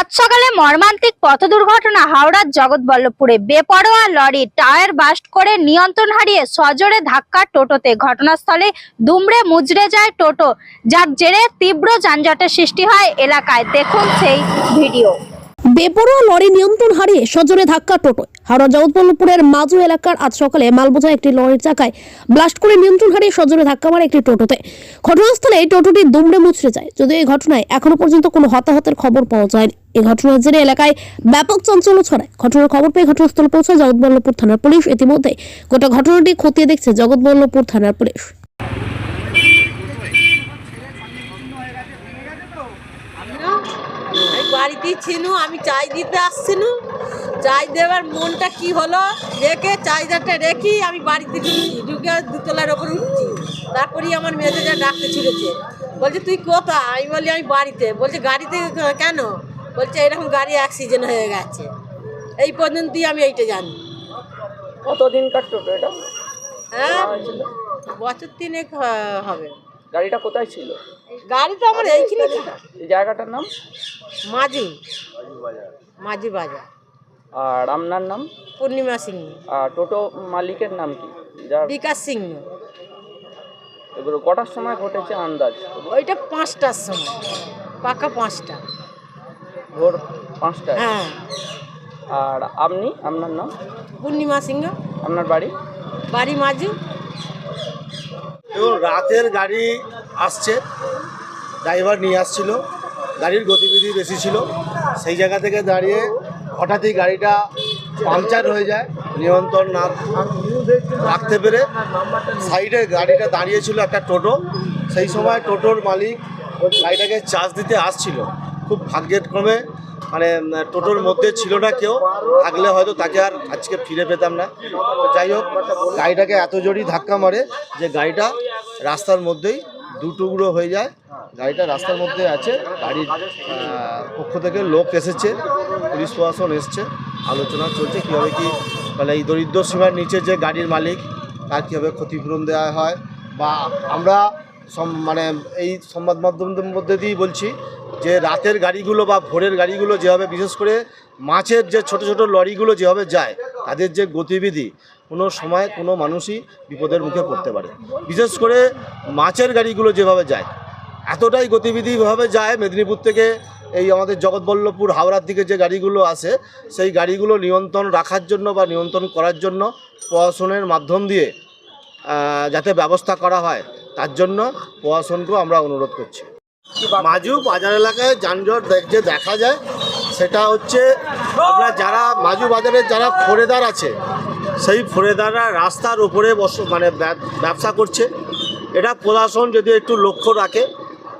আজ সকালে মর্মান্তিক পথ দুর্ঘটনা হাওড়ার জগৎবল্লভপুরে বেপরোয়া লরি টায়ার বাস্ট করে নিয়ন্ত্রণ হারিয়ে সজোরে ধাক্কা টোটোতে। ঘটনাস্থলে দুমড়ে মুজড়ে যায় টোটো, যার জেরে তীব্র যানজটের সৃষ্টি হয় এলাকায়। দেখুন সেই ভিডিও। বেপরোয়া লরি নিয়ন্ত্রণ হারিয়ে সজোরে ধাক্কা টোটো। হাওড়া জগৎবল্লভপুরের মাজু এলাকার আজ সকালে মালবোঝা একটি লরির চাকায় ব্লাস্ট করে নিয়ন্ত্রণ হারিয়ে সজোরে ধাক্কা মারে একটি টোটোতে। ঘটনাস্থলে এই টোটোটি দুমড়ে মুচড়ে যায়। যদিও এই ঘটনায় এখনও পর্যন্ত কোনো হতাহতের খবর পাওয়া যায়নি। এই ঘটনার জেরে এলাকায় ব্যাপক চাঞ্চল্য ছড়ায়। ঘটনার খবর পেয়ে ঘটনাস্থলে পৌঁছায় জগৎবল্লভপুর থানার পুলিশ ইতিমধ্যে গোটা ঘটনাটি খতিয়ে দেখছে জগৎবল্লভপুর থানার পুলিশ। আমি বাড়িতেই ছিনু, আমি চাই দিতে আসছিনু। চাই দেওয়ার মনটা কি হলো দেখে চার্জারটা রেখি আমি বাড়িতে ঢুকে দুতলার ওপর উঠছি। তারপরেই আমার মেয়েদের ডাকতে ছুটেছে বলছে, তুই কোথা আমি বলি, আমি বাড়িতে। বলছে, গাড়িতে কেন? বলছে এরকম গাড়ি অ্যাক্সিডেন্ট হয়ে গেছে। এই পর্যন্তই আমি এইটা জানি। কতদিনকার টোটো এটা? হ্যাঁ? বছর তিনেক হবে। গাড়িটা কোথায় ছিল? গাড়ি তো আমার এইখানে এই জায়গাটার নাম? মাঝি। মাঝি বাজার। আর আপনার নাম? পূর্ণিমা সিং আর টোটো মালিকের নাম কি? বিকাশ সিং এগুলো কটার সময় ঘটেছে আন্দাজ? ওইটা পাঁচটার সময়। পাকা পাঁচটা। ভোর পাঁচটায়? হ্যাঁ। আর আপনি আপনার নাম? পূর্ণিমা সিংহ। আপনার বাড়ি? বাড়ি মাঝি। এবং রাতের গাড়ি আসছে ড্রাইভার নিয়ে আসছিল গাড়ির গতিবিধি বেশি ছিল সেই জায়গা থেকে দাঁড়িয়ে হঠাৎই গাড়িটা পাংচার হয়ে যায় নিয়ন্ত্রণ না রাখতে পেরে সাইডে গাড়িটা দাঁড়িয়েছিল একটা টোটো সেই সময় টোটোর মালিক গাড়িটাকে চার্জ দিতে আসছিল। খুব ভাগ্যের ক্রমে মানে টোটোর মধ্যে ছিল না কেউ, থাকলে হয়তো তাকে আর আজকে ফিরে পেতাম না। যাই হোক, গাড়িটাকে এত জোরই ধাক্কা মারে যে গাড়িটা রাস্তার মধ্যেই দু টুকরো হয়ে যায়। গাড়িটা রাস্তার মধ্যে আছে, গাড়ির পক্ষ থেকে লোক এসেছে, পুলিশ প্রশাসন এসছে, আলোচনা চলছে, কীভাবে কি মানে এই দরিদ্র সীমার নিচে যে গাড়ির মালিক, তার কীভাবে ক্ষতিপূরণ দেওয়া হয়, বা আমরা মানে এই সংবাদ মাধ্যমের মধ্যে দিয়েই বলছি যে রাতের গাড়িগুলো বা ভোরের গাড়িগুলো যেভাবে বিশেষ করে মাছের যে ছোট ছোট লরিগুলো যেভাবে যায়, তাদের যে গতিবিধি, কোনো সময় কোনো মানুষই বিপদের মুখে পড়তে পারে। বিশেষ করে মাছের গাড়িগুলো যেভাবে যায়, এতটাই গতিবিধিভাবে যায় মেদিনীপুর থেকে এই আমাদের জগৎবল্লভপুর হাওড়ার দিকে যে গাড়িগুলো আসে, সেই গাড়িগুলো নিয়ন্ত্রণ রাখার জন্য বা নিয়ন্ত্রণ করার জন্য প্রশাসনের মাধ্যম দিয়ে যাতে ব্যবস্থা করা হয়। তার জন্য প্রশাসনকেও আমরা অনুরোধ করছি। মাজু বাজার এলাকায় যানজট যে দেখা যায়, সেটা হচ্ছে আমরা যারা মাজু বাজারের যারা ফোরেদার আছে, সেই ফোরেদাররা রাস্তার উপরে বস মানে ব্যবসা করছে। এটা প্রশাসন যদি একটু লক্ষ্য রাখে,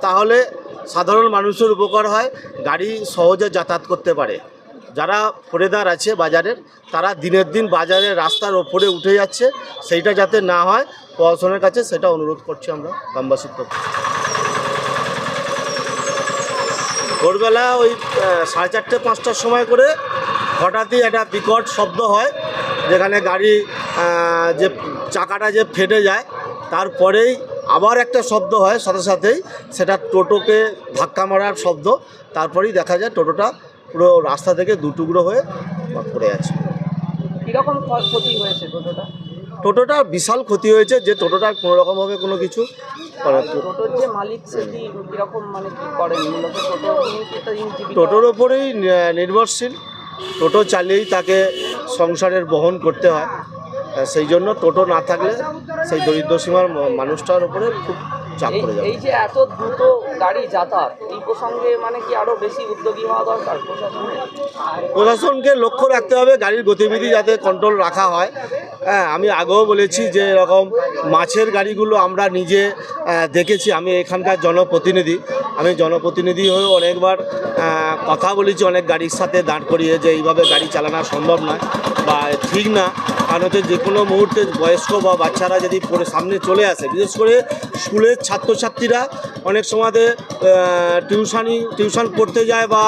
তাহলে সাধারণ মানুষের উপকার হয়, গাড়ি সহজে যাতায়াত করতে পারে। যারা ফোরেদার আছে বাজারের, তারা দিনের দিন বাজারে রাস্তার ওপরে উঠে যাচ্ছে, সেইটা যাতে না হয় প্রশাসনের কাছে সেটা অনুরোধ করছি আমরা গ্রামবাসীর পক্ষে ভোরবেলা ওই সাড়ে চারটে, পাঁচটার সময় করে হঠাৎই একটা বিকট শব্দ হয়, যেখানে গাড়ি যে চাকাটা যে ফেটে যায়, তারপরেই আবার একটা শব্দ হয়, সাথে সাথেই সেটা টোটোকে ধাক্কা মারার শব্দ, তারপরেই দেখা যায় টোটোটা পুরো রাস্তা থেকে দু টুকরো হয়ে পড়ে আছে। কীরকম ক্ষতি হয়েছে টোটোটা? টোটোটা বিশাল ক্ষতি হয়েছে যে টোটোটার কোনো রকমভাবে কোনো কিছু মানে টোটোর মানে টোটোর ওপরেই নির্ভরশীল। টোটো চালিয়েই তাকে সংসারের বহন করতে হয়। সেই জন্য টোটো না থাকলে সেই দরিদ্র সীমার মানুষটার উপরে খুব চাপ এই পড়ে যাবে। এই যে এত দ্রুত গাড়ি যাতায়াত এই প্রসঙ্গে মানে কি আরও বেশি উদ্যোগী হওয়া দরকার প্রশাসনের? প্রশাসনকে লক্ষ্য রাখতে হবে গাড়ির গতিবিধি যাতে কন্ট্রোল রাখা হয়। হ্যাঁ আমি আগেও বলেছি যে এরকম মাছের গাড়িগুলো আমরা নিজে দেখেছি। আমি এখানকার জনপ্রতিনিধি। আমি জনপ্রতিনিধি হয়েও অনেকবার কথা বলেছি, অনেক গাড়ির সাথে দাঁড় করিয়ে যে এইভাবে গাড়ি চালানো সম্ভব নয় বা ঠিক না। কারণ হচ্ছে যে কোনো মুহূর্তে বয়স্ক বা বাচ্চারা যদি সামনে চলে আসে, বিশেষ করে স্কুলের ছাত্রছাত্রীরা অনেক সময়তে টিউশানি, টিউশন পড়তে যায় বা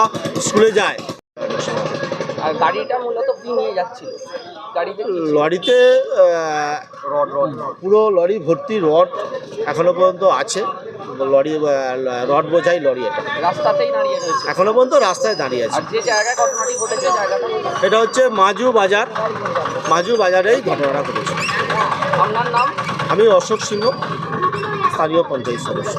স্কুলে যায়। আর গাড়িটা মূলত কি নিয়ে যাচ্ছিল? লরিতে পুরো লরি ভর্তি রড এখনও পর্যন্ত আছে। লরি রড বোঝাই লরি এটা। রাস্তাতেই দাঁড়িয়ে রয়েছে। এখনও পর্যন্ত রাস্তায় দাঁড়িয়ে আছে। যে জায়গায় ঘটনাটি ঘটেছে জায়গাটা এটা হচ্ছে মাজু বাজার। মাজু বাজারেই ঘটনাটা ঘটেছে। আপনার নাম? আমি অশোক সিংহ স্থানীয় পঞ্চায়েত সদস্য।